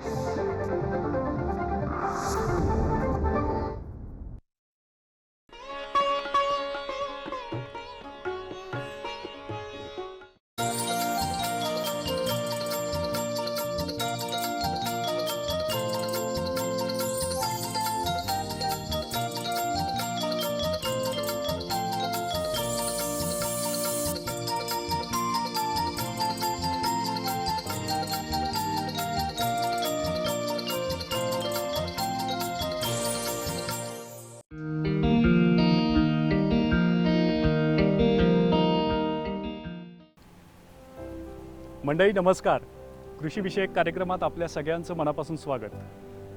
Thank you. मंडळी नमस्कार. कृषीविषयक कार्यक्रमात आपल्या सगळ्यांचं मनापासून स्वागत.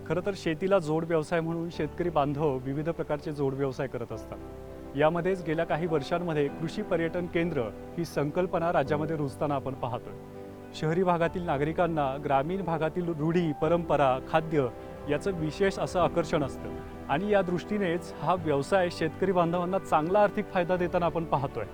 खरं तर शेतीला जोड व्यवसाय म्हणून शेतकरी बांधव विविध प्रकारचे जोड व्यवसाय करत असतात. यामध्येच गेल्या काही वर्षांमध्ये कृषी पर्यटन केंद्र ही संकल्पना राज्यामध्ये रुजताना आपण पाहतोय. शहरी भागातील नागरिकांना ग्रामीण भागातील रूढी परंपरा खाद्य याचं विशेष असं आकर्षण असतं. आणि या दृष्टीनेच हा व्यवसाय शेतकरी बांधवांना चांगला आर्थिक फायदा देताना आपण पाहतोय.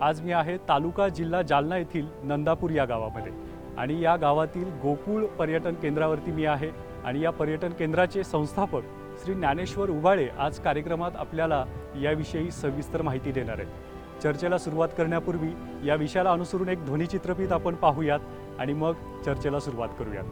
आज मी आहे तालुका जिल्हा जालना येथील नंदापूर या गावामध्ये. आणि या गावातील गोकुळ पर्यटन केंद्रावरती मी आहे. आणि या पर्यटन केंद्राचे संस्थापक श्री ज्ञानेश्वर उबाळे आज कार्यक्रमात आपल्याला याविषयी सविस्तर माहिती देणार आहेत. चर्चेला सुरुवात करण्यापूर्वी या विषयाला अनुसरून एक ध्वनिचित्रफित आपण पाहूयात. आणि मग चर्चेला सुरुवात करूयात.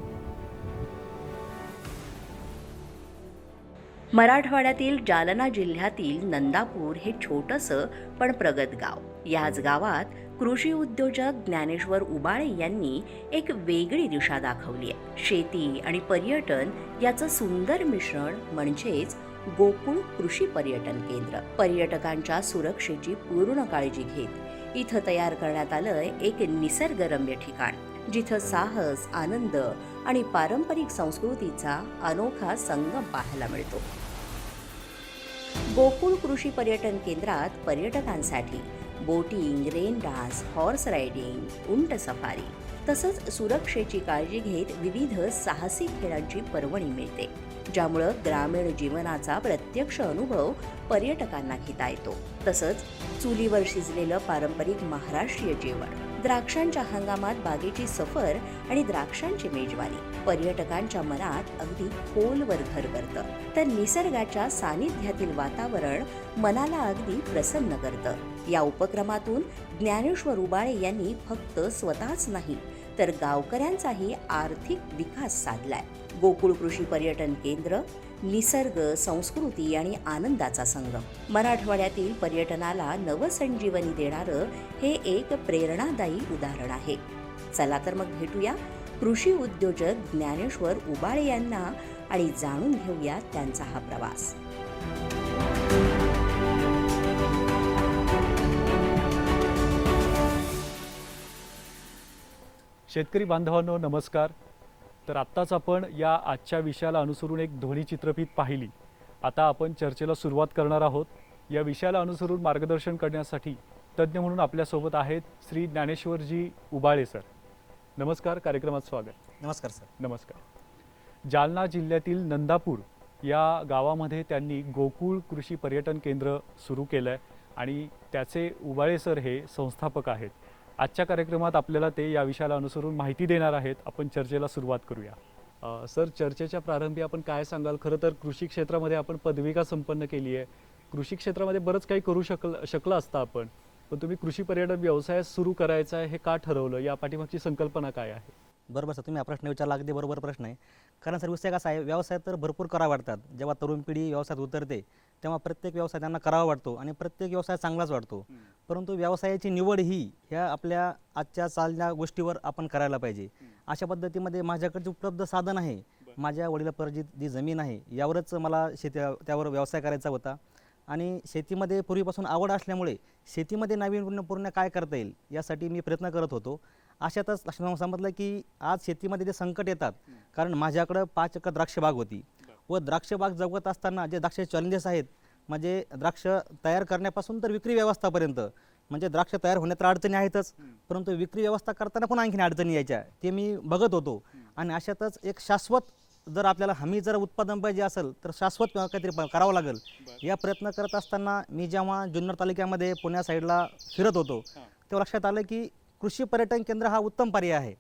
मराठवाड्यातील जालना जिल्ह्यातील नंदापूर हे छोटंसं पण प्रगत गाव. याच गावात कृषी उद्योजक ज्ञानेश्वर उबाळे यांनी एक वेगळी दिशा दाखवली आहे. शेती आणि पर्यटन याचं सुंदर मिश्रण म्हणजेच गोकुळ कृषी पर्यटन केंद्र. पर्यटकांच्या सुरक्षेची पूर्ण काळजी घेत इथं तयार करण्यात आलंय एक निसर्गरम्य ठिकाण. जिथं साहस आनंद आणि पारंपरिक संस्कृतीचा अनोखा संगम पाहायला मिळतो. गोकुळ कृषी पर्यटन केंद्रात पर्यटकांसाठी boating rain dance horse riding उंट सफारी तसंच सुरक्षेची काळजी घेत विविध साहसी खेळांची पर्वणी मिळते ज्यामुळं ग्रामीण जीवनाचा प्रत्यक्ष अनुभव पर्यटकांना घेता येतो. तसंच चुलीवर शिजलेलं पारंपरिक महाराष्ट्रीय जेवण द्राक्षांच्या हंगामात बागेची सफर आणि द्राक्षांची मेजवानी. पर्यटकांच्या मनात अगदी खोलवर घर करतं तर निसर्गाच्या सानिध्यातील वातावरण मनाला अगदी प्रसन्न करतं. या उपक्रमातून ज्ञानेश्वर उबाळे यांनी फक्त स्वतःच नाही तर गावकऱ्यांचाही आर्थिक विकास साधलाय. गोकुळ कृषी पर्यटन केंद्र निसर्ग संस्कृती आणि आनंदाचा संगम. मराठवाड्यातील पर्यटनाला नवसंजीवनी देणारं हे एक प्रेरणादायी उदाहरण आहे. चला तर मग भेटूया कृषी उद्योजक ज्ञानेश्वर उबाळे यांना आणि जाणून घेऊया त्यांचा हा प्रवास. शेतकरी बांधवांनो नमस्कार. तर आत्ताच आपण या आजच्या विषयाला अनुसरून एक ध्वनिचित्रफित पाहिली. आता आपण चर्चेला सुरुवात करणार आहोत. या विषयाला अनुसरून मार्गदर्शन करण्यासाठी तज्ज्ञ म्हणून आपल्यासोबत आहेत श्री ज्ञानेश्वरजी उबाळे सर. नमस्कार कार्यक्रमात स्वागत. नमस्कार सर. नमस्कार. जालना जिल्ह्यातील नंदापूर या गावामध्ये त्यांनी गोकुळ कृषी पर्यटन केंद्र सुरू केलं आहे आणि त्याचे उबाळे सर हे संस्थापक आहेत. आजच्या कार्यक्रमात आपल्याला ते या विषयाला अनुसरून माहिती देणार आहेत. आपण चर्चेला सुरुवात करूया. सर चर्चेच्या प्रारंभी आपण काय सांगाल? खरं तर कृषी क्षेत्रामध्ये आपण पदविका संपन्न केली आहे. कृषी क्षेत्रामध्ये बरंच काही करू शकल शकलं असतं आपण. पण तुम्ही कृषी पर्यटन व्यवसाय सुरू करायचा आहे हे का ठरवलं? या पाठीमागची संकल्पना काय आहे? बरोबर सर तुम्ही हा प्रश्न विचारला अगदी बरोबर प्रश्न आहे. कारण सर विषय कसा आहे व्यवसाय तर भरपूर करावा वाटतात. जेव्हा तरुण पिढी व्यवसायात उतरते तेव्हा प्रत्येक व्यवसाय त्यांना करावा वाटतो आणि प्रत्येक व्यवसाय चांगलाच वाटतो. परंतु व्यवसायाची निवड ही ह्या आपल्या आजच्या चालण्या गोष्टीवर आपण करायला पाहिजे. अशा पद्धतीमध्ये माझ्याकडे उपलब्ध साधन आहे. माझ्या वडिलापर्जित जी जमीन आहे यावरच मला शेती त्यावर व्यवसाय करायचा होता. आणि शेतीमध्ये पूर्वीपासून आवड असल्यामुळे शेतीमध्ये नाविन्यपूर्ण काय करता येईल यासाठी मी प्रयत्न करत होतो. अशातच लक्षात समजलं की आज शेतीमध्ये जे संकट येतात कारण माझ्याकडं पाच एकर द्राक्ष बाग होती. व द्राक्ष बाग जगवत असताना जे द्राक्ष चॅलेंजेस आहेत म्हणजे द्राक्ष तयार करण्यापासून तर विक्री व्यवस्थापर्यंत म्हणजे द्राक्ष तयार होण्यात तर अडचणी आहेतच परंतु विक्री व्यवस्था करताना पण आणखीन अडचणी यायच्या ते मी बघत होतो. आणि अशातच एक शाश्वत जर आपल्याला हमी जर उत्पादन पाहिजे असेल तर शाश्वत काहीतरी करावं लागेल. या प्रयत्न करत असताना मी जेव्हा जुन्नर तालुक्यामध्ये पुण्या साईडला फिरत होतो तेव्हा लक्षात आलं की कृषी पर्यटन केंद्र हा उत्तम पर्याय आहे.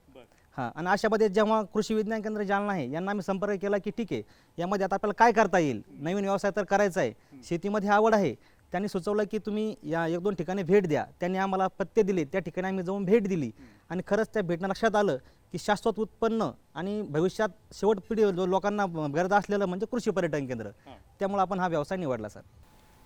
हां आणि अशामध्ये जेव्हा कृषी विज्ञान केंद्र जालना आहे यांना आम्ही संपर्क केला की ठीक आहे यामध्ये आता आपल्याला काय करता येईल? नवीन व्यवसाय तर करायचा आहे. शेतीमध्ये आवड आहे. त्यांनी सुचवलं की तुम्ही या एक दोन ठिकाणी भेट द्या. त्यांनी आम्हाला पत्ते दिले. त्या ठिकाणी आम्ही जाऊन भेट दिली. आणि खरंच त्या भेटणं लक्षात आलं की शाश्वत उत्पन्न आणि भविष्यात शेवट पिढी जो लोकांना गरज असलेलं म्हणजे कृषी पर्यटन केंद्र. त्यामुळे आपण हा व्यवसाय निवडला सर.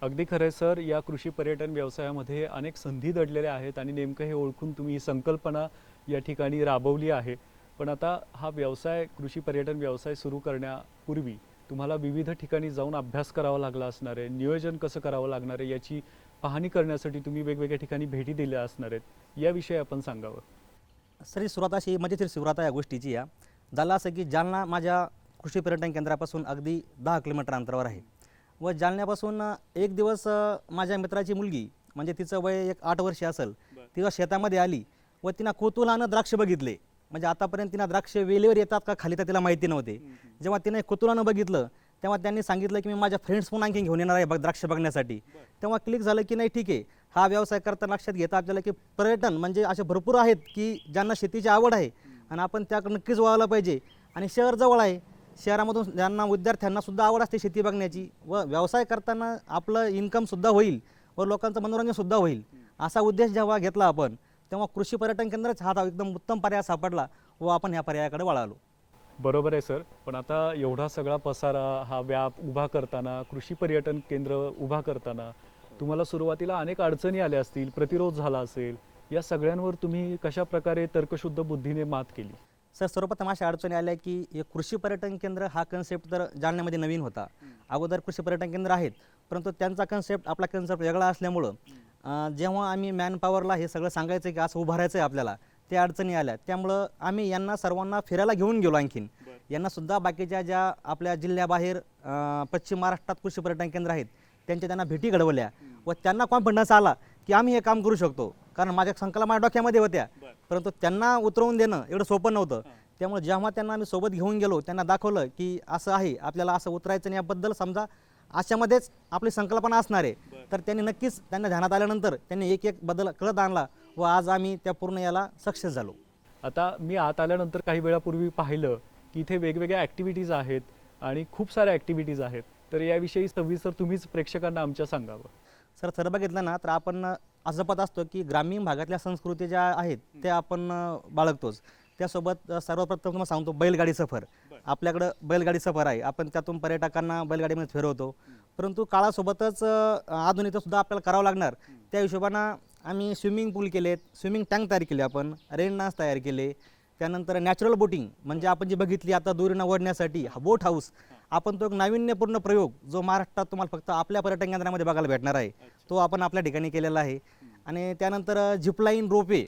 अगदी खरं आहे सर. या कृषी पर्यटन व्यवसायामध्ये अनेक संधी दडलेल्या आहेत आणि नेमकं हे ओळखून तुम्ही ही संकल्पना या ठिकाणी राबवली आहे. पण आता हा व्यवसाय कृषी पर्यटन व्यवसाय सुरू करण्यापूर्वी तुम्हाला विविध ठिकाणी जाऊन अभ्यास करावा लागला असणार आहे नियोजन कसं करावं लागणार आहे याची पाहणी करण्यासाठी तुम्ही वेगवेगळ्या ठिकाणी भेटी दिल्या असणार आहेत. याविषयी आपण सांगावं. सर ही सुरुवात अशी मजेशीर सुरुवात या गोष्टीची या. झालं असं की जालना माझ्या कृषी पर्यटन केंद्रापासून अगदी दहा किलोमीटर अंतरावर आहे. व जालन्यापासून एक दिवस माझ्या मित्राची मुलगी म्हणजे तिचं वय एक आठ वर्षे असेल ती जेव्हा शेतामध्ये आली व तिनं कुतुलानं द्राक्ष बघितले. म्हणजे आतापर्यंत तिनं द्राक्ष वेलीवर येतात का खाली तर तिला माहिती नव्हते. जेव्हा तिने कुतुलानं बघितलं तेव्हा त्यांनी सांगितलं की मी माझ्या फ्रेंड्स पण आणखी घेऊन येणार आहे बघ द्राक्ष बघण्यासाठी. तेव्हा क्लिक झालं की नाही ठीक आहे. हा व्यवसाय करताना लक्षात घेता आपल्याला की पर्यटन म्हणजे असे भरपूर आहेत की ज्यांना शेतीची आवड आहे आणि आपण त्याकडे नक्कीच वळायला पाहिजे. आणि शहर जवळ आहे शहरामधून ज्यांना विद्यार्थ्यांना सुद्धा आवड असते शेती बघण्याची व व्यवसाय करताना आपलं इन्कमसुद्धा होईल व लोकांचं मनोरंजनसुद्धा होईल असा उद्देश जेव्हा घेतला आपण तेव्हा कृषी पर्यटन केंद्रच हा एकदम उत्तम पर्याय सापडला व आपण ह्या पर्यायाकडे वळालो. बरोबर आहे सर. पण आता एवढा सगळा पसारा हा व्याप उभा करताना कृषी पर्यटन केंद्र उभा करताना तुम्हाला सुरुवातीला अनेक अडचणी आल्या असतील प्रतिरोध झाला असेल या सगळ्यांवर तुम्ही कशा प्रकारे तर्कशुद्ध बुद्धीने मात केली? सर सर्वप्रथम अशा अडचणी आल्या की हे कृषी पर्यटन केंद्र हा कन्सेप्ट तर जालन्यामध्ये नवीन होता. अगोदर कृषी पर्यटन केंद्र आहेत परंतु त्यांचा कन्सेप्ट आपला कन्सेप्ट वेगळा असल्यामुळं जेव्हा आम्ही मॅनपॉवरला हे सगळं सांगायचं आहे की असं उभारायचं आहे आपल्याला त्या अडचणी आल्या. त्यामुळं आम्ही यांना सर्वांना फिरायला घेऊन गेलो आणखीन. यांना सुद्धा बाकीच्या ज्या आपल्या जिल्ह्याबाहेर पश्चिम महाराष्ट्रात कृषी पर्यटन केंद्र आहेत त्यांच्या त्यांना भेटी घडवल्या व त्यांना कॉन्फिडन्स आला की आम्ही हे काम करू शकतो. कारण माझ्या संकल्प माझ्या डोक्यामध्ये होत्या. परंतु त्यांना उतरवून देणं एवढं सोपं नव्हतं. त्यामुळे जेव्हा त्यांना आम्ही सोबत घेऊन गेलो त्यांना दाखवलं की असं आहे आपल्याला असं उतरायचं आणि याबद्दल समजा अशामध्येच आपली संकल्पना असणार आहे. तर त्यांनी नक्कीच त्यांना ध्यानात आल्यानंतर त्यांनी एक एक बदल कळत आणला व आज आम्ही त्या पूर्ण याला सक्सेस झालो. आता मी आत आल्यानंतर काही वेळापूर्वी पाहिलं की इथे वेगवेगळ्या ॲक्टिव्हिटीज आहेत आणि खूप साऱ्या ॲक्टिव्हिटीज आहेत. तर याविषयी सविस्तर तुम्हीच प्रेक्षकांना आमच्या सांगावं. सर खरं बघितलं ना तर आपण असं पत असतो की ग्रामीण भागातल्या संस्कृती ज्या आहेत त्या आपण बाळगतोच. त्यासोबत सर्वप्रथम तुम्हाला सांगतो बैलगाडी सफर. आपल्याकडं बैलगाडी सफर आहे. आपण त्यातून पर्यटकांना बैलगाडीमध्ये फिरवतो. परंतु काळासोबतच अ, आधुनिकतासुद्धा आपल्याला करावं लागणार. त्या हिशोबानं आम्ही स्विमिंग पूल केलेत. स्विमिंग टँक तयार केले आपण. रेन डान्स तयार केले. त्यानंतर नॅचरल बोटिंग म्हणजे आपण जी बघितली आता दोरीनं ओढण्यासाठी हा बोट हाऊस. आपण तो एक नाविन्यपूर्ण प्रयोग जो महाराष्ट्रात तुम्हाला फक्त आपल्या पर्यटन केंद्रामध्ये बघायला भेटणार आहे तो आपण आपल्या ठिकाणी केलेला आहे. आणि त्यानंतर झिपलाईन रोपवे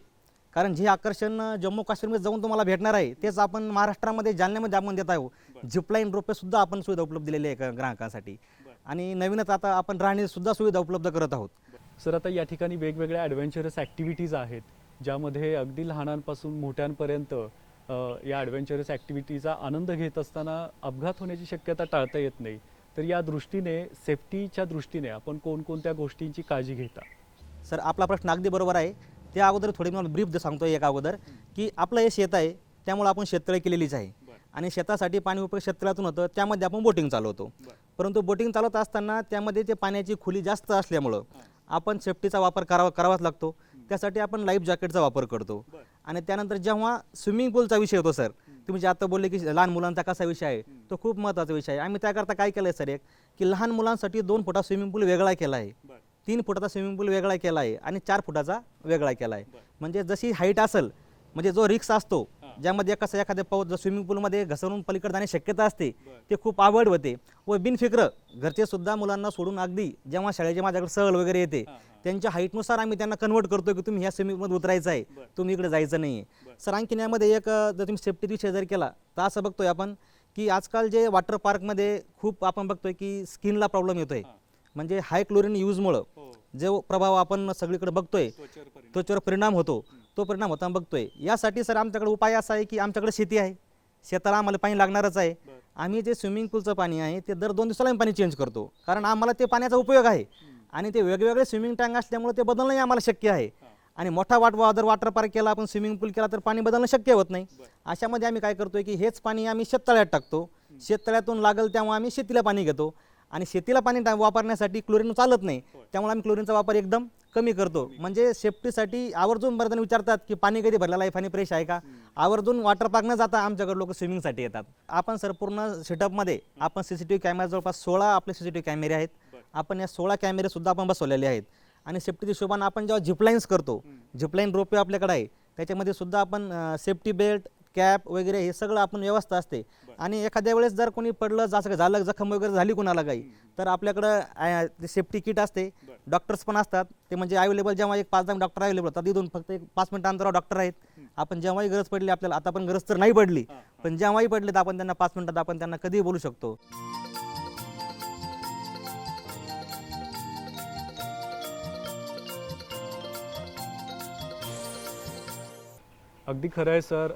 कारण जे आकर्षण जम्मू काश्मीरमध्ये जाऊन तुम्हाला भेटणार आहे तेच आपण महाराष्ट्रामध्ये जालन्यामध्ये आपण देत आहोत. झिपलाईन रोपवे सुद्धा आपण सुविधा उपलब्ध दिलेली आहे ग्राहकांसाठी. आणि नवीनच आता आपण राहण्याची सुद्धा सुविधा उपलब्ध करत आहोत. सर आता या ठिकाणी वेगवेगळ्या ॲडव्हेंचरस ॲक्टिव्हिटीज आहेत ज्यामध्ये अगदी लहानांपासून मोठ्यांपर्यंत या ॲडव्हेंचरस ॲक्टिव्हिटीचा आनंद घेत असताना अपघात होण्याची शक्यता टाळता येत नाही. तर या दृष्टीने सेफ्टीच्या दृष्टीने आपण कोणकोणत्या गोष्टींची काळजी घेता? सर आपला प्रश्न अगदी बरोबर आहे. त्या अगोदर थोडी मला ब्रीफ सांगतो एक अगोदर की आपलं हे शेत आहे त्यामुळे आपण शेततळे केलेलीच आहे. आणि शेतासाठी पाणी उपयोग शेततळ्यातून होतं त्यामध्ये आपण बोटिंग चालवतो. परंतु बोटिंग चालवत असताना त्यामध्ये ते पाण्याची खोली जास्त असल्यामुळं आपण सेफ्टीचा वापर करावा करावाच लागतो. त्यासाठी आपण लाईफ जॅकेटचा वापर करतो. आणि त्यानंतर जेव्हा स्विमिंग पूलचा विषय होतो सर तुम्ही जे आता बोलले की लहान मुलांचा कसा विषय आहे तो खूप महत्त्वाचा विषय आहे. आम्ही त्याकरता काय केलं आहे सर एक की लहान मुलांसाठी दोन फुटा स्विमिंग पूल वेगळा केला आहे. तीन फुटाचा स्विमिंग पूल वेगळा केला आहे आणि चार फुटाचा वेगळा केला आहे. म्हणजे जशी हाईट असेल म्हणजे जो रिक्स असतो ज्यामध्ये कसं एखाद्या पाऊस जर स्विमिंग पूलमध्ये घसरून पलीकडे जाण्याची शक्यता असते ते खूप आवड होते. व बिनफिक्र घरचे सुद्धा मुलांना सोडून अगदी जेव्हा शाळेचे माझ्याकडे सहल वगैरे येते त्यांच्या हाईटनुसार आम्ही त्यांना कन्वर्ट करतो की तुम्ही ह्या स्विमिंगमध्ये उतरायचं आहे तुम्ही इकडे जायचं नाही आहे सर आणखीन यामध्ये एक जर तुम्ही सेफ्टी विषय जर केला तर असं बघतोय आपण की आजकाल जे वॉटर पार्कमध्ये खूप आपण बघतोय की स्किनला प्रॉब्लेम येतोय. म्हणजे हाय क्लोरीन यूजमुळं जो प्रभाव आपण सगळीकडे बघतोय त्वचेवर परिणाम. होतो तो परिणाम होताना बघतोय. यासाठी सर आमच्याकडे उपाय असा आहे की आमच्याकडे शेती आहे. शेताला आम्हाला पाणी लागणारच आहे. आम्ही जे स्विमिंग पूलचं पाणी आहे ते दर दोन दिवसाला आम्ही पाणी चेंज करतो. कारण आम्हाला ते पाण्याचा उपयोग आहे. आणि ते वेगवेगळे स्विमिंग टँक असल्यामुळे ते बदलणंही आम्हाला शक्य आहे. आणि मोठा वाट जर वॉटर पार्क केला आपण स्विमिंग पूल केला तर पाणी बदलणं शक्य होत नाही. अशामध्ये आम्ही काय करतोय की हेच पाणी आम्ही शेततळ्यात टाकतो. शेततळ्यातून लागेल तेव्हा आम्ही शेतीला पाणी घेतो. आणि शेतीला पाणी टा- वापरण्यासाठी क्लोरीन चालत नाही. त्यामुळे आम्ही क्लोरीनचा वापर एकदम कमी करतो. म्हणजे सेफ्टीसाठी आवर्जून जण विचारतात की पाणी कधी भरलेलं आहे पाणी फ्रेश आहे का? आवर्जून वॉटर पार्क न जाता आमच्याकडे लोक स्विमिंगसाठी येतात. आपण सर पूर्ण सेटअपमध्ये आपण C C T V camera जवळपास सोळा आपले सी सी टी व्ही कॅमेरे आहेत आपण या सोळा कॅमेरे सुद्धा आपण बसवलेले आहेत. आणि सेफ्टीच्या हिशोबाने आपण जेव्हा झिपलाईन्स करतो झिपलाईन रोपे आपल्याकडे आहे त्याच्यामध्ये सुद्धा आपण सेफ्टी बेल्ट कॅप वगैरे हे सगळं आपण व्यवस्था असते. आणि एखाद्या वेळेस जर कोणी पडलं जसं झालं जखम वगैरे झाली कोणाला काही तर आपल्याकडं सेफ्टी किट असते. डॉक्टर्स पण असतात. ते म्हणजे अवेलेबल जेव्हा एक पाच दहा डॉक्टर अवेलेबल होतात तिथून फक्त एक पाच मिनिट अंतरावर डॉक्टर आहेत. आपण जेव्हाही गरज पडली आपल्याला आता पण गरज तर नाही पडली पण जेव्हाही पडली तर आपण त्यांना पाच मिनिटात आपण त्यांना कधीही बोलू शकतो. अगदी खरं आहे सर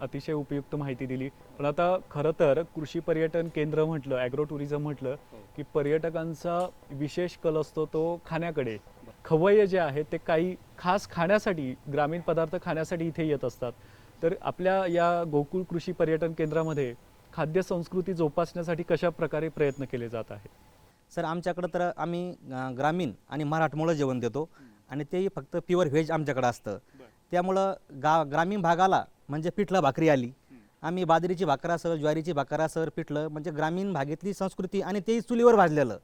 अतिशय उपयुक्त माहिती दिली. पण आता खरं तर कृषी पर्यटन केंद्र म्हटलं ॲग्रो टुरिझम म्हटलं की पर्यटकांचा विशेष कल असतो तो खाण्याकडे. खवय्ये जे आहेत ते काही खास खाण्यासाठी ग्रामीण पदार्थ खाण्यासाठी इथे येत असतात. तर आपल्या या गोकुळ कृषी पर्यटन केंद्रामध्ये खाद्य संस्कृती जोपासण्यासाठी कशा प्रकारे प्रयत्न केले जात आहेत? सर आमच्याकडं तर आम्ही ग्रामीण आणि मराठमोळं जेवण देतो. आणि तेही फक्त प्युअर व्हेज आमच्याकडं असतं. त्यामुळं गा ग्रामीण भागाला म्हणजे पिठलं भाकरी आली. आम्ही बाजरीची भाकर असेल ज्वारीची भाकर असेल पिठलं म्हणजे ग्रामीण भागेतली संस्कृती आणि तेही चुलीवर भाजलेलं.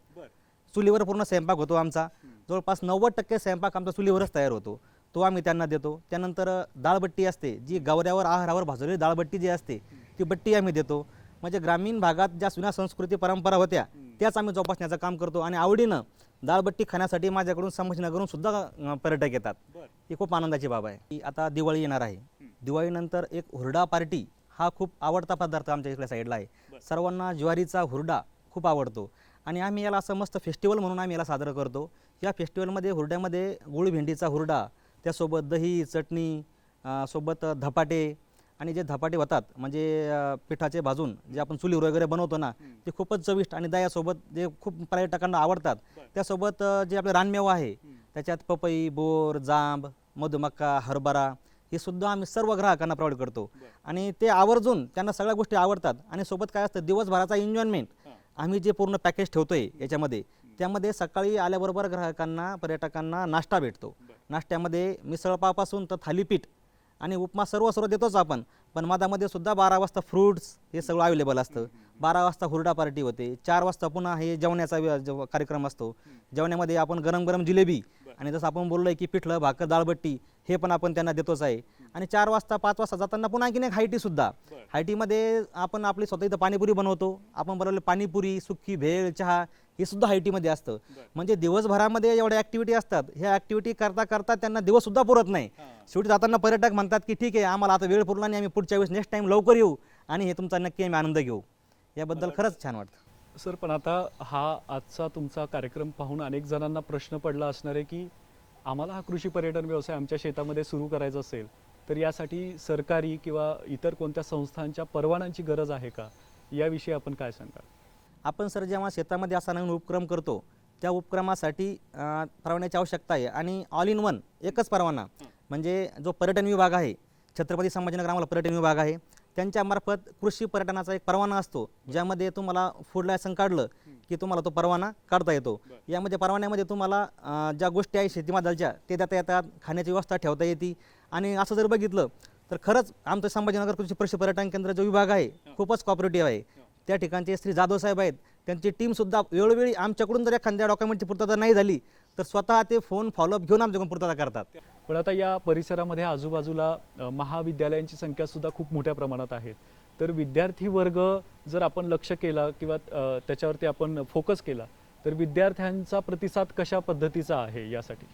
चुलीवर पूर्ण स्वयंपाक होतो आमचा. जवळपास नव्वद टक्के स्वयंपाक आमचा चुलीवरच तयार होतो. तो आम्ही त्यांना देतो. त्यानंतर अ, डाळबट्टी असते जी गवऱ्यावर आहारावर भाजलेली डाळबट्टी जी असते ती बट्टी आम्ही देतो. म्हणजे ग्रामीण भागात ज्या जुन्या संस्कृती परंपरा होत्या त्याच आम्ही जोपासण्याचं काम करतो आणि आवडीनं डाळबट्टी खाण्यासाठी माझ्याकडून संभाजीनगरहून सुद्धा पर्यटक येतात. ही खूप आनंदाची बाब आहे. की आता दिवाळी येणार आहे. दिवाळीनंतर एक हुरडा पार्टी हा खूप आवडता पदार्थ आमच्या इकडल्या साईडला आहे. सर्वांना ज्वारीचा हुरडा खूप आवडतो. आणि आम्ही याला असं मस्त फेस्टिवल म्हणून आम्ही याला साजरं करतो. या फेस्टिवलमध्ये हुरड्यामध्ये गुळ भेंडीचा हुरडा त्यासोबत दही चटणी सोबत धपाटे आणि जे धपाटे होतात म्हणजे पिठाचे भाजून जे आपण चुलीवर वगैरे बनवतो ना ते खूपच चविष्ट आणि दह्यासोबत जे खूप पर्यटकांना आवडतात त्यासोबत जे आपले रानमेवा आहे त्याच्यात पपई बोर जांब मधुमक्का हरभरा हे सुद्धा आम्ही सर्व ग्राहकांना प्रोव्हाइड करतो. आणि ते आवर्जून त्यांना सगळ्या गोष्टी आवडतात. आणि सोबत काय असतं दिवसभराचा एन्जॉयमेंट आम्ही जे पूर्ण पॅकेज ठेवतोय याच्यामध्ये त्यामध्ये सकाळी आल्याबरोबर ग्राहकांना पर्यटकांना नाश्ता भेटतो. नाश्त्यामध्ये मिसळपावापासून तर थालीपीठ आणि उपमा सर्व सर्व देतोच आपण. पण मधामध्ये सुद्धा बारा वाजता फ्रूट्स हे सगळं अवेलेबल असतं. बारा वाजता हुरडा पार्टी होते. चार वाजता पुन्हा हे जेवण्याचा व्य- जेव- कार्यक्रम असतो. जेवण्यामध्ये आपण गरम गरम जिलेबी आणि जसं आपण बोललोय की पिठलं भाकर डाळबट्टी हे पण आपण त्यांना देतोच आहे. आणि चार वाजता पाच वाजता जाताना पुन्हा आणखीन एक हायटी सुद्धा. हायटीमध्ये आपण आपली स्वतः इथं पाणीपुरी बनवतो. आपण बनवले पाणीपुरी सुक्की भेळ चहा हे सुद्धा हायटीमध्ये असतं. म्हणजे दिवसभरामध्ये एवढ्या ॲक्टिव्हिटी असतात. ह्या ॲक्टिव्हिटी करता करता त्यांना दिवस सुद्धा पुरत नाही. शेवटी जाताना पर्यटक म्हणतात की ठीक आहे आम्हाला आता वेळ पुरला नाही. आम्ही पुढच्या वेळेस नेक्स्ट टाइम लवकर येऊ आणि हे तुमचा नक्की आम्ही आनंद घेऊ. याबद्दल खरंच छान वाटतं. सर पण आता हा आजचा तुमचा कार्यक्रम पाहून अनेक जणांना प्रश्न पडला असणार आहे की आम्हाला हा कृषी पर्यटन व्यवसाय आमच्या शेतामध्ये सुरू करायचा असेल तर यासाठी सरकारी किंवा इतर कोणत्या संस्थांच्या परवान्यांची गरज आहे का? याविषयी आपण काय सांगाल? आपण सर जेव्हा शेतामध्ये असा नवीन उपक्रम करतो त्या उपक्रमासाठी अं, परवान्याची आवश्यकता आहे. आणि ऑल इन वन एकच परवाना. म्हणजे जो पर्यटन विभाग आहे छत्रपती संभाजीनगर आम्हाला पर्यटन विभाग आहे. त्यांच्यामार्फत कृषी पर्यटनाचा एक परवाना असतो ज्यामध्ये तुम्हाला फूड लायसन काढलं की तुम्हाला तो परवाना काढता येतो. यामध्ये परवान्यामध्ये तुम्हाला ज्या गोष्टी आहे शेतीमालाच्या ते देता येतात खाण्याची व्यवस्था ठेवता येते. आणि असं जर बघितलं तर खरंच आमचं संभाजीनगर कृषी कृषी पर्यटन केंद्र जो विभाग आहे खूपच कॉपरेटिव्ह आहे. त्या ठिकाणचे श्री जाधव साहेब आहेत. त्यांची टीमसुद्धा वेळोवेळी आमच्याकडून जर एखाद्या डॉक्युमेंटची पूर्तता नाही झाली तर स्वतः ते फोन फॉलोअप घेऊन आमच्याकडून पूर्तता करतात. पण आता या परिसरामध्ये आजूबाजूला महाविद्यालयांची संख्या सुद्धा खूप मोठ्या प्रमाणात आहे तर विद्यार्थी वर्ग जर आपण लक्ष केला किंवा त्याच्यावरती आपण फोकस केला तर विद्यार्थ्यांचा प्रतिसाद कशा पद्धतीचा आहे यासाठी?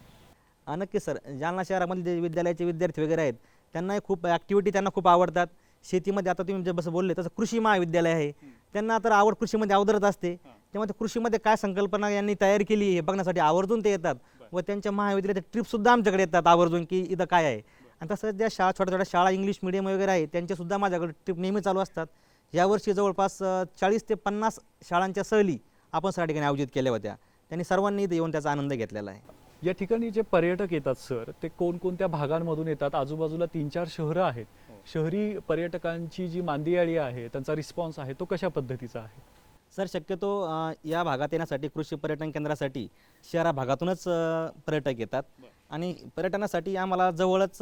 नक्की सर. जालना शहरामध्ये जे विद्यालयाचे विद्यार्थी वगैरे आहेत त्यांनाही खूप ॲक्टिव्हिटी त्यांना खूप आवडतात. शेतीमध्ये आता तुम्ही जसं बोलले तसं कृषी महाविद्यालय आहे. त्यांना तर आवड कृषीमध्ये अवतरत असते. तेव्हा ते कृषीमध्ये काय संकल्पना यांनी तयार केली हे बघण्यासाठी आवर्जून ते येतात. व त्यांच्या महाविद्यालयाच्या ट्रिपसुद्धा आमच्याकडे येतात आवर्जून की इथं काय आहे. आणि तसंच ज्या शाळा छोट्या छोट्या शाळा इंग्लिश मिडियम वगैरे आहे त्यांच्यासुद्धा माझ्याकडे ट्रिप नेहमी चालू असतात. यावर्षी जवळपास चाळीस ते पन्नास शाळांच्या सहली आपण सगळ्या ठिकाणी आयोजित केल्या होत्या. त्यांनी सर्वांनी इथं येऊन त्याचा आनंद घेतलेला आहे. या ठिकाणी जे पर्यटक येतात सर ते कोणकोणत्या भागांमधून येतात? आजूबाजूला तीन चार शहरं आहेत. शहरी पर्यटकांची जी मांदियाळी आहे त्यांचा रिस्पॉन्स आहे तो कशा पद्धतीचा आहे? सर शक्यतो या भागात येण्यासाठी कृषी पर्यटन केंद्रासाठी शहरा भागातूनच पर्यटक येतात. आणि पर्यटनासाठी आम्हाला जवळच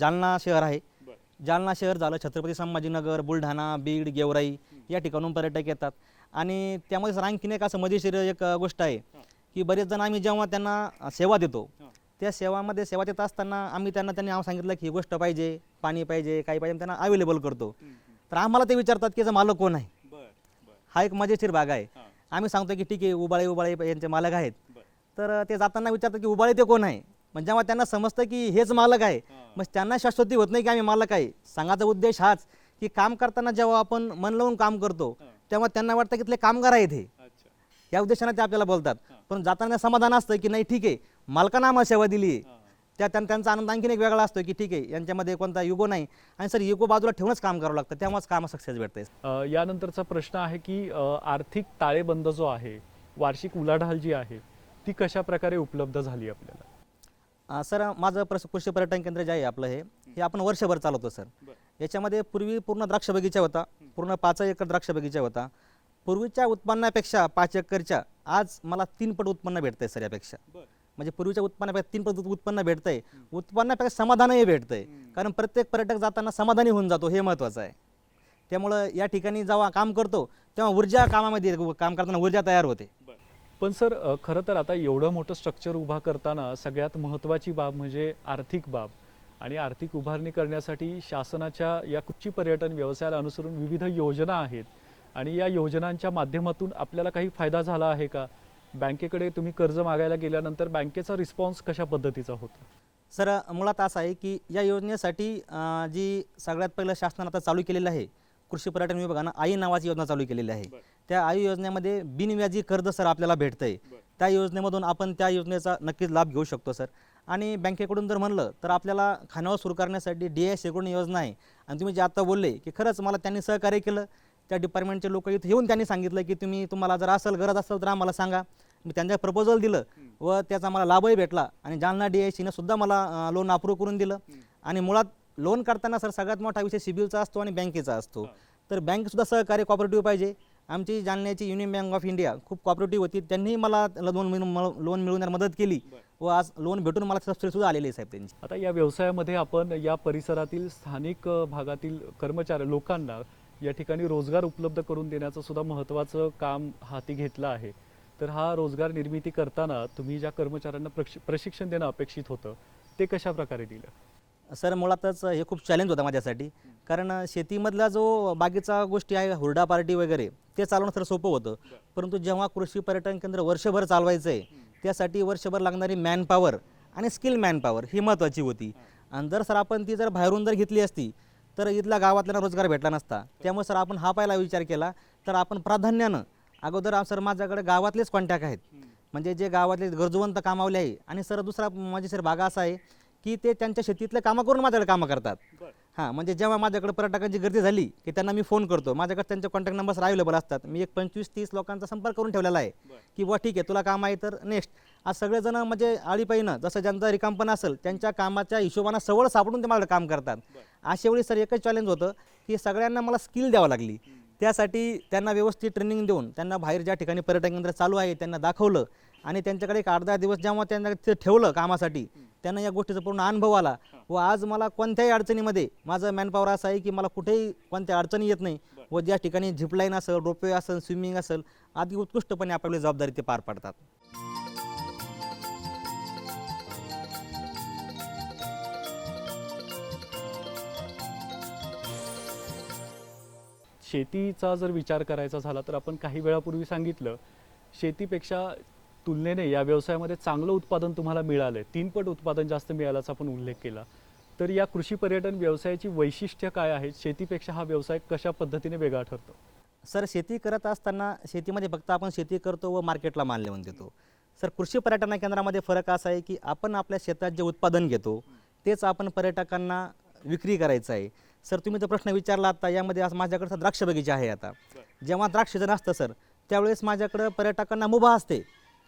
जालना शहर आहे. जालना शहर झालं छत्रपती संभाजीनगर बुलढाणा बीड गेवराई या ठिकाणून पर्यटक येतात. आणि त्यामध्ये सर आणखीन एक असं मजेशीर एक गोष्ट आहे. की बरेच जण आम्ही जेव्हा त्यांना सेवा देतो त्या सेवामध्ये सेवा देत असताना आम्ही त्यांना त्यांनी आम्हाला सांगितलं की ही गोष्ट पाहिजे पाणी पाहिजे काही पाहिजे त्यांना अवेलेबल करतो. तर आम्हाला ते विचारतात की याचा मालक कोण आहे? हा एक मजेशीर भाग आहे. आम्ही सांगतो की ठीक आहे उबाळे उबाळे यांचे मालक आहेत. तर ते जाताना विचारतात की उबाळे ते कोण आहे? म्हणजे जेव्हा त्यांना समजतं की हेच मालक आहे मग त्यांना शाश्वती होत नाही की आम्ही मालक आहे. सांगायचा उद्देश हाच की काम करताना जेव्हा आपण मन लावून काम करतो तेव्हा त्यांना वाटतं की इथले कामगार आहेत हे. या उद्देशाने ते आपल्याला बोलतात. पण जाताना समाधान असतं की नाही ठीक आहे. मालकानं आम्हाला सेवा दिली. त्या त्यां- त्यांचा आनंद आणखीन एक वेगळा असतो की ठीक आहे यांच्यामध्ये कोणता युगो नाही. आणि सर युगो बाजूला ठेवूनच काम करावं लागतं. तेव्हाच काम सक्सेस भेटते यानंतरचा प्रश्न आहे की आर्थिक ताळेबंद जो आहे वार्षिक उलाढाल जी आहे ती कशा प्रकारे उपलब्ध झाली आपल्याला? सर माझं प्रस कृषी पर्यटन केंद्र जे आहे आपलं हे हे आपण वर्षभर चालवतो सर. याच्यामध्ये पूर्वी पूर्ण द्राक्ष बगीचा होता. पूर्ण पाच एकर द्राक्ष बगीचा होता. पूर्वीच्या उत्पन्नापेक्षा पाच एकरच्या आज मला तीन पट उत्पन्न भेटतंय सर यापेक्षा. म्हणजे पूर्वीच्या उत्पन्नापेक्षा तीन पट उत- उत्पन्न भेटतंय. उत्पन्नापेक्षा समाधानही भेटतंय. कारण प्रत्येक पर्यटक जाताना समाधानी होऊन जातो हे महत्त्वाचं आहे. त्यामुळं या ठिकाणी जेव्हा काम करतो तेव्हा ऊर्जा कामामध्ये काम करताना ऊर्जा तयार होते. पण सर खरं तर आता एवढं मोठं स्ट्रक्चर उभा करताना सगळ्यात महत्त्वाची बाब म्हणजे आर्थिक बाब. आणि आर्थिक उभारणी करण्यासाठी शासनाच्या या कृषी पर्यटन व्यवसायाला अनुसरून विविध योजना आहेत. आणि या योजनांच्या माध्यमातून आपल्याला काही फायदा झाला आहे का? बँकेकडे तुम्ही कर्ज मागायला गेल्यानंतर बँकेचा रिस्पॉन्स कशा पद्धतीचा होता? सर मुळात असं आहे की या योजनेसाठी जी सगळ्यात पहिलं शासनानं आता चालू केलेलं आहे कृषी पर्यटन विभागानं आई नावाची योजना चालू केलेली आहे. त्या आई योजनेमध्ये बिनव्याजी कर्ज सर आपल्याला भेटतंय. त्या योजनेमधून आपण त्या योजनेचा नक्कीच लाभ घेऊ शकतो सर. आणि बँकेकडून जर म्हणलं तर आपल्याला खानावर सुरू करण्यासाठी डी एसकडून योजना आहे. आणि तुम्ही जे आता बोलले की खरंच मला त्यांनी सहकार्य केलं त्या डिपार्टमेंटचे लोक इथे येऊन त्यांनी सांगितलं की तुम्ही तुम्हाला जर असेल गरज असेल तर आम्हाला सांगा. मी त्यांच्या प्रपोजल दिलं व त्याचा मला लाभही भेटला. आणि जालना डी आय सीनं सुद्धा मला लोन अप्रूव्ह करून दिलं. आणि मुळात लोन करताना सर सगळ्यात मोठा विषय सिबिलचा असतो आणि बँकेचा असतो. तर बँकसुद्धा सहकार्य कॉपरेटिव्ह पाहिजे. आमची जालन्याची युनियन बँक ऑफ इंडिया खूप कॉपरेटिव्ह होती. त्यांनीही मला लोन मिळून लोन मिळवण्यात मदत केली. व आज लोन भेटून मला सबसिडीसुद्धा आलेली आहे साहेब त्यांची. आता या व्यवसायामध्ये आपण या परिसरातील स्थानिक भागातील कर्मचारी लोकांना या ठिकाणी रोजगार उपलब्ध करून देण्याचं सुद्धा महत्त्वाचं काम हाती घेतलं आहे. तर हा रोजगार निर्मिती करताना तुम्ही ज्या कर्मचाऱ्यांना प्रश प्रशिक्षण देणं अपेक्षित होतं ते कशा प्रकारे दिलं? सर मुळातच हे खूप चॅलेंज होता माझ्यासाठी. कारण शेतीमधला जो बाकीचा गोष्टी आहे हुरडा पार्टी वगैरे ते चालवणं सर सोपं होतं. परंतु जेव्हा कृषी पर्यटन केंद्र वर्षभर चालवायचं आहे त्यासाठी वर्षभर लागणारी मॅनपॉवर आणि स्किल मॅनपॉवर ही महत्त्वाची होती. आणि जर सर आपण ती जर बाहेरून जर घेतली असती तर इथल्या गावातल्या रोजगार भेटला नसता. त्यामुळे सर आपण हा पहिला विचार केला. तर आपण प्राधान्यानं अगोदर सर माझ्याकडे गावातलेच कॉन्टॅक्ट आहेत. म्हणजे जे गावातले गरजवंत कामावले आहे. आणि सर दुसरा माझी सर भागा असा आहे की ते त्यांच्या शेतीतले कामं करून माझ्याकडे कामं करतात. हां म्हणजे जेव्हा माझ्याकडे पर्यटकांची गर्दी झाली की त्यांना मी फोन करतो. माझ्याकडे त्यांचे कॉन्टॅक्ट नंबर्स अवेलेबल असतात. मी एक पंचवीस तीस लोकांचा संपर्क करून ठेवलेला आहे. की बुवा ठीक आहे तुला काम आहे तर नेक्स्ट आज सगळेजण म्हणजे आळीपाईनं जसं ज्यांचा रिकामपण असेल त्यांच्या कामाच्या हिशोबानं सवळ सापडून ते मला काम करतात. अशा वेळी सर एकच चॅलेंज होतं की सगळ्यांना मला स्किल द्यावं लागली. त्यासाठी त्यांना व्यवस्थित ट्रेनिंग देऊन त्यांना बाहेर ज्या ठिकाणी पर्यटन केंद्र चालू आहे त्यांना दाखवलं. आणि त्यांच्याकडे एक अर्धा दिवस जेव्हा त्यांना तिथे ठेवलं कामासाठी त्यांना या गोष्टीचा पूर्ण अनुभव आला. व आज मला कोणत्याही अडचणीमध्ये माझं मॅनपॉवर असं आहे की मला कुठेही कोणत्या अडचणी येत नाही. व ज्या ठिकाणी झिपलाईन असेल रोपवे असेल स्विमिंग असेल आदी उत्कृष्टपणे आपली जबाबदारी ते पार पाडतात. शेतीचा जर विचार करायचा झाला तर आपण काही वेळापूर्वी सांगितलं शेतीपेक्षा तुलनेने या व्यवसायामध्ये चांगलं उत्पादन तुम्हाला मिळालं आहे. तीनपट उत्पादन जास्त मिळाल्याचा आपण उल्लेख केला. तर या कृषी पर्यटन व्यवसायाची वैशिष्ट्य काय आहेत शेतीपेक्षा हा व्यवसाय कशा पद्धतीने वेगळा ठरतो? सर शेती करत असताना शेतीमध्ये फक्त आपण शेती करतो व मार्केटला माल लिहून देतो. सर कृषी पर्यटन केंद्रामध्ये फरक असा आहे की आपण आपल्या शेतात जे उत्पादन घेतो तेच आपण पर्यटकांना विक्री करायचं आहे. सर तुम्ही जो प्रश्न विचारला आता यामध्ये आज माझ्याकडे द्राक्ष बगीचा आहे आता. जेव्हा द्राक्ष जण असतं सर त्यावेळेस माझ्याकडं पर्यटकांना मुभा असते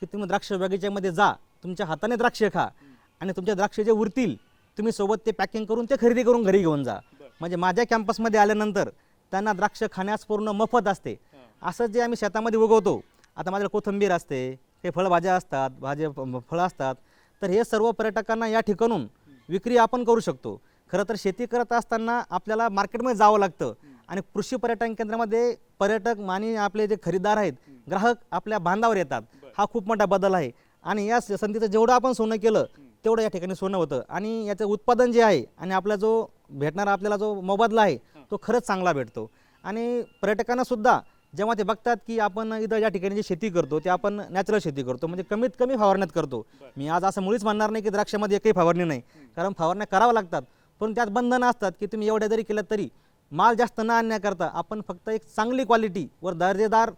की तुम्ही द्राक्ष बगीच्यामध्ये जा तुमच्या हाताने द्राक्ष खा आणि तुमच्या द्राक्ष जे उरतील तुम्ही सोबत ते पॅकिंग करून ते खरेदी करून घरी घेऊन जा. म्हणजे माझ्या कॅम्पसमध्ये आल्यानंतर त्यांना द्राक्ष खाण्यास पूर्ण मोफत असते. असं जे आम्ही शेतामध्ये उगवतो. आता माझ्याकडे कोथिंबीर असते हे फळभाज्या असतात भाज्या फळं असतात. तर हे सर्व पर्यटकांना या ठिकाणून विक्री आपण करू शकतो. खरं तर शेती करत असताना आपल्याला मार्केटमध्ये जावं लागतं. आणि कृषी पर्यटन केंद्रामध्ये पर्यटक आणि आपले जे खरेदीदार आहेत ग्राहक आपल्या बांधावर येतात. हा खूप मोठा बदल आहे. आणि या संधीचं जेवढं आपण सोनं केलं तेवढं या ठिकाणी सोनं होतं. आणि याचं उत्पादन जे आहे आणि आपला जो भेटणारा आपल्याला जो मोबदला आहे तो खरंच चांगला भेटतो. आणि पर्यटकांना सुद्धा जेव्हा ते बघतात की आपण इथं या ठिकाणी जी शेती करतो ते आपण नॅचरल शेती करतो. म्हणजे कमीत कमी फवारण्यात करतो. मी आज असं मुळीच म्हणणार नाही की द्राक्षामध्ये एकही फवारणी नाही. कारण फवारण्या कराव्या लागतात. पण त्यात बंधनं असतात की तुम्ही एवढ्या जरी केलं तरी माल जास्त न आणण्याकरता आपण फक्त एक चांगली क्वालिटी वर दर्जेदार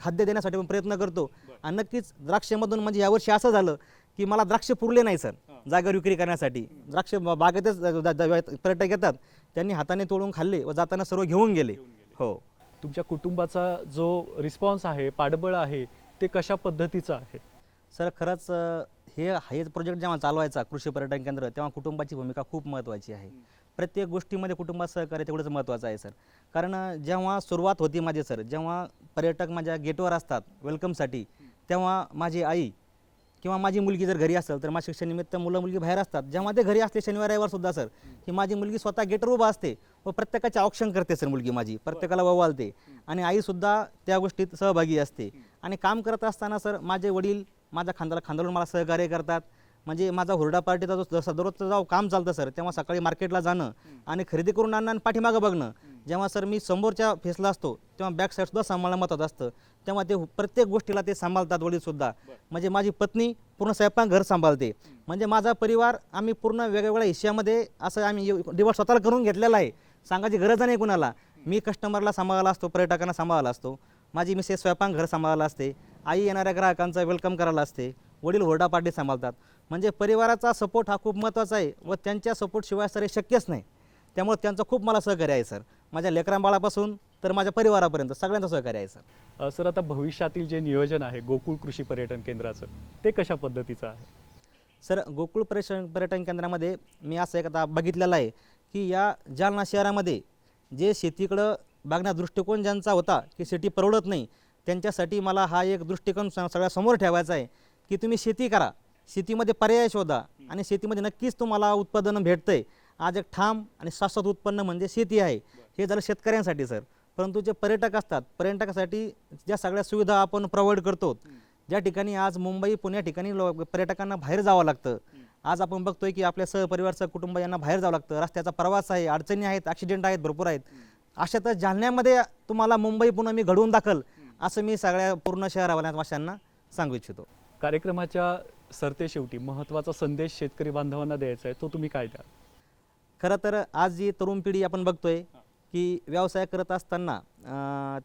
खाद्य देण्यासाठी आपण प्रयत्न करतो. आणि नक्कीच द्राक्षामधून म्हणजे यावर्षी असं झालं की मला द्राक्ष पुरले नाही सर. जागेवर विक्री करण्यासाठी. द्राक्ष बागेतच पर्यटक येतात. त्यांनी हाताने तोडून खाल्ले व जाताना सर्व घेऊन गेले. हो. तुमच्या कुटुंबाचा जो रिस्पॉन्स आहे पाठबळ आहे ते कशा पद्धतीचं आहे? सर खरंच हे हे प्रोजेक्ट जेव्हा चालवायचा कृषी पर्यटन केंद्र तेव्हा कुटुंबाची भूमिका खूप महत्त्वाची आहे. प्रत्येक गोष्टीमध्ये कुटुंबात सहकार्य तेवढंच महत्त्वाचं आहे सर. कारण जेव्हा सुरुवात होती माझी सर जेव्हा पर्यटक माझ्या गेटवर असतात वेलकमसाठी तेव्हा माझी आई किंवा माझी मुलगी जर घरी असेल तर माझ्या शिक्षणानिमित्त मुलं मुलगी बाहेर असतात. जेव्हा ते घरी असले शनिवार रविवार सुद्धा सर ही माझी मुलगी स्वतः गेटवर उभा असते व प्रत्येकाचे औक्षण करते सर मुलगी माझी. प्रत्येकाला ववालते आणि आईसुद्धा त्या गोष्टीत सहभागी असते. आणि काम करत असताना सर माझे वडील माझ्या खांद्याला खांद्यावरून मला सहकार्य करतात. म्हणजे माझा हुरडा पार्टीचा जो जसं दररोजचं जेव्हा काम चालतं सर तेव्हा सकाळी मार्केटला जाणं आणि खरेदी करून आणणं आणि पाठीमागं बघणं. जेव्हा सर मी समोरच्या फेसला असतो तेव्हा बॅक साईडसुद्धा सांभाळणं महत्त्वाचं असतं. तेव्हा ते प्रत्येक गोष्टीला ते सांभाळतात वडीलसुद्धा म्हणजे माझी पत्नी पूर्ण स्वयंपाक घर सांभाळते. म्हणजे माझा परिवार आम्ही पूर्ण वेगवेगळ्या हिश्श्यामध्ये असं आम्ही डिवाइड स्वतःला करून घेतलेला आहे. सांगायची गरज नाही कुणाला. मी कस्टमरला सांभाळायला असतो पर्यटकांना सांभाळायला असतो. माझी मिसेस स्वयंपाक घर सांभाळायला असते. आई येणाऱ्या ग्राहकांचा वेलकम करायला असते. वडील होरडा पार्टी सांभाळतात. म्हणजे परिवाराचा सपोर्ट हा खूप महत्त्वाचा आहे व त्यांच्या सपोर्टशिवाय सर हे शक्यच नाही. त्यामुळे त्यांचं खूप मला सहकार्य आहे सर. माझ्या लेकरांबाळापासून तर माझ्या परिवारापर्यंत सगळ्यांचं सहकार्य आहे सर. सर आता भविष्यातील जे नियोजन आहे गोकुळ कृषी पर्यटन केंद्राचं ते कशा पद्धतीचं आहे? सर गोकुळ पर्यटन पर्यटन केंद्रामध्ये मी असं एक आता बघितलेलं आहे की या जालना शहरामध्ये जे शेतीकडं बघण्याचा दृष्टिकोन ज्यांचा होता की शेती परवडत नाही त्यांच्यासाठी मला हा एक दृष्टिकोन स- सगळ्यासमोर ठेवायचा आहे की तुम्ही शेती करा. शेतीमध्ये पर्याय शोधा आणि शेतीमध्ये नक्कीच तुम्हाला उत्पादन भेटतं आहे आज एक ठाम आणि शाश्वत उत्पन्न म्हणजे शेती आहे. हे झालं शेतकऱ्यांसाठी सर. परंतु जे पर्यटक असतात पर्यटकासाठी ज्या सगळ्या सुविधा आपण प्रोव्हाइड करतो ज्या ठिकाणी आज मुंबई पुण्या ठिकाणी लो पर्यटकांना बाहेर जावं लागतं. आज आपण बघतोय की आपल्या सहपरिवारचं कुटुंब यांना बाहेर जावं लागतं. रस्त्याचा प्रवास आहे अडचणी आहेत ॲक्सिडेंट आहेत भरपूर आहेत. अशातच जालन्यामध्ये तुम्हाला मुंबई पुन्हा मी घडवून दाखल. असं मी सगळ्या पूर्ण शहरावाल्या वाशांना सांगू इच्छितो. कार्यक्रमाच्या सरते शेवटी महत्त्वाचा संदेश शेतकरी बांधवांना द्यायचा आहे तो तुम्ही काय द्याल? खरं तर आज जी तरुण पिढी आपण बघतोय की व्यवसाय करत असताना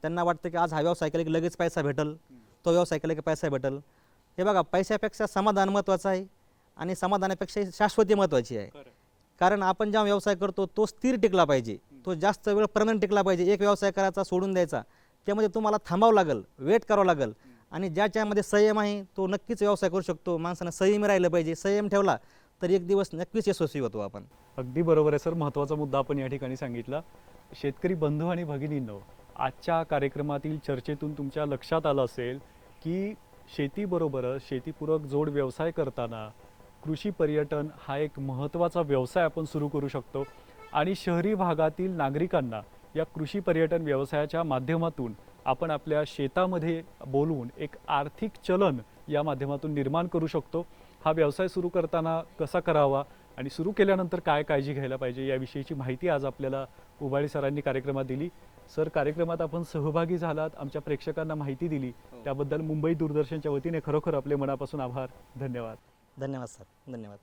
त्यांना वाटतं की आज हा व्यवसाय केला की लगेच पैसा भेटल तो व्यवसाय केला की पैसा भेटल. हे बघा पैशापेक्षा समाधान महत्त्वाचं आहे आणि समाधानापेक्षा शाश्वती महत्त्वाची आहे. कारण आपण जेव्हा व्यवसाय करतो तो स्थिर टिकला पाहिजे. तो जास्त वेळ परमनंट टिकला पाहिजे. एक व्यवसाय करायचा सोडून द्यायचा. त्यामध्ये तुम्हाला थांबावं लागेल वेट करावं लागेल. आणि ज्याच्यामध्ये संयम आहे तो नक्कीच व्यवसाय करू शकतो. माणसानं संयमी राहिलं पाहिजे संयम ठेवला तर एक दिवस नक्कीच यशस्वी होतो आपण. अगदी बरोबर आहे सर. महत्त्वाचा मुद्दा आपण या ठिकाणी सांगितला. शेतकरी बंधू आणि भगिनींनो आजच्या कार्यक्रमातील चर्चेतून तुमच्या लक्षात आलं असेल की शेतीबरोबरच शेतीपूरक जोड व्यवसाय करताना कृषी पर्यटन हा एक महत्त्वाचा व्यवसाय आपण सुरू करू शकतो. आणि शहरी भागातील नागरिकांना या कृषी पर्यटन व्यवसायाच्या माध्यमातून आपण आपल्या शेतामध्ये बोलवून एक आर्थिक चलन या माध्यमातून निर्माण करू शकतो. हा व्यवसाय सुरू करताना कसा करावा आणि सुरू केल्यानंतर काय काळजी घ्यायला पाहिजे याविषयीची माहिती आज आपल्याला उबाळी सरांनी कार्यक्रमात दिली. सर कार्यक्रमात आपण सहभागी झालात आमच्या प्रेक्षकांना माहिती दिली. त्याबद्दल मुंबई दूरदर्शनच्या वतीने खरोखर आपले मनापासून आभार. धन्यवाद. धन्यवाद सर. धन्यवाद.